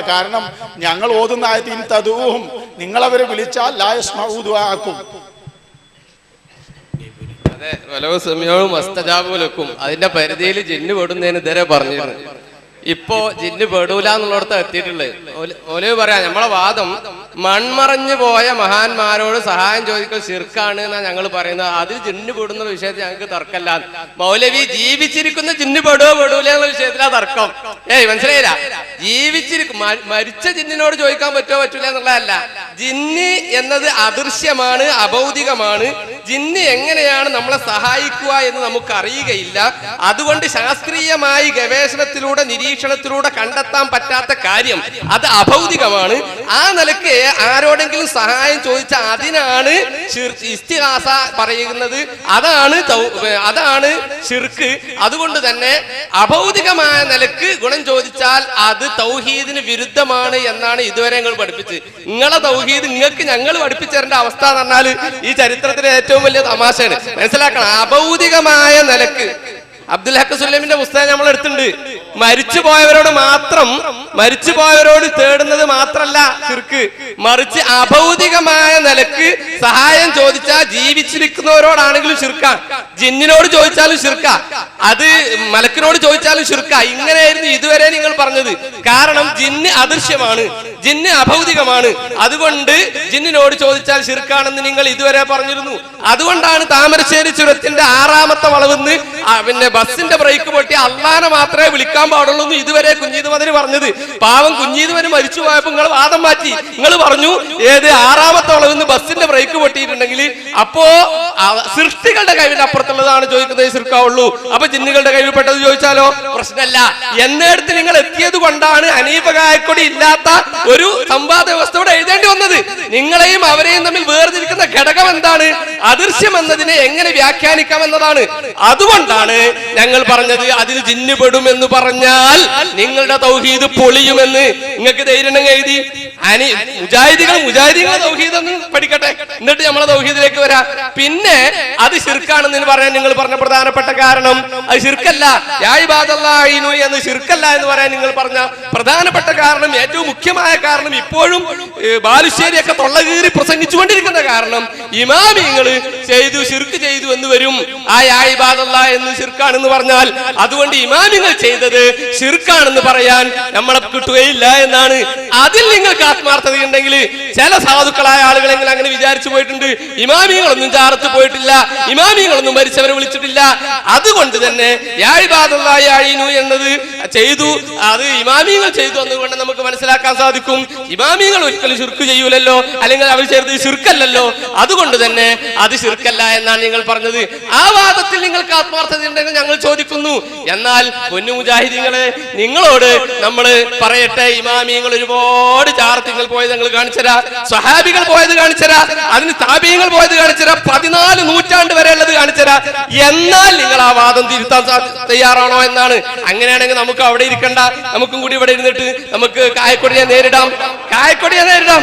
കാരണം ഞങ്ങൾ ഓതുന്ന ആയത്തിൻ തതുവും നിങ്ങളവരെ വിളിച്ചാൽ ലായസ്മൂതുവാക്കും അതെ വലവ് സമയവും മസ്തജാബുലക്കും അതിന്റെ പരിധിയിൽ ജിന്ന് പെടുന്നതിന് ഇതുവരെ പറഞ്ഞിരുന്നു. ഇപ്പോ ജിന്ന് പെടൂല എന്നുള്ളിടത്ത് എത്തിയിട്ടുള്ളത്. ഓല്- പറയാം നമ്മളെ വാദം മൺമറഞ്ഞു പോയ മഹാന്മാരോട് സഹായം ചോദിക്കൽ ശിർക്കാണ് എന്നാ ഞങ്ങൾ പറയുന്നത്. അതിൽ ജിന്ന് പെടുന്ന വിഷയത്തിൽ ഞങ്ങൾക്ക് തർക്കമല്ല. മൗലവി ജീവിച്ചിരിക്കുന്ന ജിന്ന് പെടുവോ പെടൂല എന്നുള്ള വിഷയത്തിലാ തർക്കം. ഏയ് മനസ്സിലായില്ല? ജീവിച്ചിരിക്കും മരിച്ച ജിന്നിനോട് ചോദിക്കാൻ പറ്റുമോ പറ്റൂല എന്നുള്ളതല്ല. ജിന്ന് എന്നത് അദൃശ്യമാണ് അഭൗതികമാണ്. ജിന്ന് എങ്ങനെയാണ് നമ്മളെ സഹായിക്കുക എന്ന് നമുക്ക് അറിയുകയില്ല. അതുകൊണ്ട് ശാസ്ത്രീയമായി ഗവേഷണത്തിലൂടെ നിരീക്ഷണത്തിലൂടെ കണ്ടെത്താൻ പറ്റാത്ത കാര്യം അത് അഭൗതികമാണ്. ആ നിലയ്ക്ക് ആരോടെങ്കിലും സഹായം ചോദിച്ചാൽ അതിനാണ് ഇസ്തിഹാസ പറയുന്നത്. അതാണ് അതാണ് ഷിർക്ക് അതുകൊണ്ട് തന്നെ അഭൗതികമായ നിലയ്ക്ക് ഗുണം ചോദിച്ചാൽ അത് തൗഹീദിന് വിരുദ്ധമാണ് എന്നാണ് ഇതുവരെ ഞങ്ങൾ പഠിപ്പിച്ചത്. നിങ്ങളെ തൗഹീദ് നിങ്ങൾക്ക് ഞങ്ങൾ പഠിപ്പിച്ചേരേണ്ട അവസ്ഥ എന്ന് പറഞ്ഞാൽ ഈ ചരിത്രത്തിലെ ഏറ്റവും വലിയ തമാശയാണ്. മനസ്സിലാക്കണം? അഭൗതികമായ നിലയ്ക്ക്. അബ്ദുൽ ഹക്ക് സുല്ലമിന്റെ പുസ്തകം നമ്മൾ എടുത്തിട്ടുണ്ട് മരിച്ചു പോയവരോട് മാത്രം മരിച്ചു പോയവരോട് തേടുന്നത് മാത്രല്ല ശിർക്ക്. മറിച്ച് അഭൗതികമായ നിലയ്ക്ക് സഹായം ചോദിച്ചാൽ ജീവിച്ചിരിക്കുന്നവരോടാണെങ്കിലും ശിർക്ക. ജിന്നിനോട് ചോദിച്ചാലും ചിർക്ക അത് മലക്കിനോട് ചോദിച്ചാലും ചിർക്ക ഇങ്ങനെയായിരുന്നു ഇതുവരെ നിങ്ങൾ പറഞ്ഞത്. കാരണം ജിന്ന് അദൃശ്യമാണ്. ജിന്ന് അഭൗതികമാണ്. അതുകൊണ്ട് ജിന്നിനോട് ചോദിച്ചാൽ ചിർക്കാണെന്ന് നിങ്ങൾ ഇതുവരെ പറഞ്ഞിരുന്നു. അതുകൊണ്ടാണ് താമരശ്ശേരി ചുരത്തിന്റെ ആറാമത്തെ വളവെന്ന് പിന്നെ ബസിന്റെ ബ്രേക്ക് പൊട്ടി അള്ളാനെ മാത്രമേ വിളിക്കാൻ പാടുള്ളൂ എന്ന് ഇതുവരെ കുഞ്ഞീത് മതിന് പറഞ്ഞത്. പാവം കുഞ്ഞീത് മതി മരിച്ചു പോയപ്പോ നിങ്ങൾ വാദം മാറ്റി. നിങ്ങൾ പറഞ്ഞു ഏത് ആറാമത്തെ നിന്ന് ബസ്സിന്റെ ബ്രേക്ക് പൊട്ടിയിട്ടുണ്ടെങ്കിൽ അപ്പോ സൃഷ്ടികളുടെ കഴിവിന്റെ അപ്പുറത്തുള്ളതാണ് ചോദിക്കുന്നത് ശിർക്കാവുള്ളൂ അപ്പൊ ജിന്നുകളുടെ കയ്യിൽ പെട്ടത് ചോദിച്ചാലോ? പ്രശ്നമല്ല. എന്നിടത്ത് നിങ്ങൾ എത്തിയത് കൊണ്ടാണ് അനീപകായക്കൊടി ഇല്ലാത്ത ഒരു സംവാദ വ്യവസ്ഥ ഇവിടെ എഴുതേണ്ടി വന്നത്. നിങ്ങളെയും അവരെയും തമ്മിൽ വേർതിരിക്കുന്ന ഘടകം എന്താണ് അദൃശ്യം എന്നതിനെ എങ്ങനെ വ്യാഖ്യാനിക്കാം എന്നതാണ് അതുകൊണ്ടാണ് ഞങ്ങൾ പറഞ്ഞത് അതിൽ ജിന്നുപെടും എന്ന് പറഞ്ഞാൽ നിങ്ങളുടെ തൗഹീദ് പൊളിയുമെന്ന്. നിങ്ങൾക്ക് ധൈര്യം എഴുതി. അനി മുജാഹിദികൾ മുജാഹിദികളെ തൗഹീദ് ഒന്ന് പഠിക്കട്ടെ. എന്നിട്ട് നമ്മളെ തൗഹീദിലേക്ക് വരാ. പിന്നെ അത് ശിർക്കാണെന്ന് പറയാൻ നിങ്ങൾ പറഞ്ഞ പ്രധാനപ്പെട്ട കാരണം അത് ശിർക്കല്ല. എന്ന് ശിർക്കല്ല എന്ന് പറയാൻ നിങ്ങൾ പറഞ്ഞ പ്രധാനപ്പെട്ട കാരണം ഏറ്റവും മുഖ്യമായ കാരണം ഇപ്പോഴും ബാലുശ്ശേരി ബാലുശ്ശേരിയൊക്കെ തൊള്ളകീറി പ്രസംഗിച്ചുകൊണ്ടിരിക്കുന്ന കാരണം ഇമാമിങ്ങൾ ചെയ്തു ശിർക്ക് ചെയ്തു എന്ന് വരും. ആ യായിബാദല്ല എന്ന് ശിർക്കാണെന്ന് പറഞ്ഞാൽ അതുകൊണ്ട് ഇമാമിങ്ങൾ ചെയ്തത് ശിർക്കാണെന്ന് പറയാൻ നമ്മളെ കിട്ടുകയില്ല എന്നാണ്. അതിൽ നിങ്ങൾക്ക് ആത്മാർത്ഥതയുണ്ടെങ്കിൽ ചില സാധുക്കളായ ആളുകളെങ്കിലും അങ്ങനെ വിചാരിച്ചു പോയിട്ടുണ്ട്? ഇമാമിങ്ങളൊന്നും ചാർത്ത് പോയിട്ടില്ല. ഇമാമിങ്ങളൊന്നും മരിച്ചവരെ വിളിച്ചിട്ടില്ല. അതുകൊണ്ട് തന്നെ യാഴിബാദു എന്നത് ചെയ്തു. അത് ഇമാമിയങ്ങൾ ചെയ്തു എന്നുകൊണ്ട് നമുക്ക് മനസ്സിലാക്കാൻ സാധിക്കും. ഇമാമിയങ്ങൾ ഒരിക്കലും ശുർക്ക് ചെയ്യൂലല്ലോ അല്ലെങ്കിൽ അവർ ചേർത്ത് ശുർക്കല്ലല്ലോ. അതുകൊണ്ട് തന്നെ അത് ശുർക്കല്ല എന്നാണ് നിങ്ങൾ പറഞ്ഞത്. ആ വാദത്തിൽ നിങ്ങൾക്ക് ആത്മാർത്ഥത ഉണ്ടെങ്കിൽ ഞങ്ങൾ ചോദിക്കുന്നു. എന്നാൽ പൊന്നു മുജാഹിദീങ്ങളെ നിങ്ങളോട് നമ്മൾ പറയട്ടെ ഇമാമിയങ്ങൾ ഒരുപാട് ചാർത്തിങ്ങൾ പോയത് ഞങ്ങൾ കാണിച്ചരാ സ്വഹാബികൾ പോയത് കാണിച്ചരാ അതിന് താപീയങ്ങൾ പോയത് കാണിച്ചരാ പതിനാല് നൂറ്റാണ്ട് വരെ ഉള്ളത് കാണിച്ചരാ എന്നാൽ നിങ്ങൾ ആ വാദം തിരുത്താൻ തയ്യാറാണോ എന്നാണ്. അങ്ങനെയാണെങ്കിൽ നമുക്ക് അവിടെ ഇരിക്കണ്ട. നമുക്കും കൂടി ഇവിടെ ഇരുന്നിട്ട് നമുക്ക് കായക്കൊടിയെ നേരിടാം. കായക്കൊടിയെ നേരിടാം.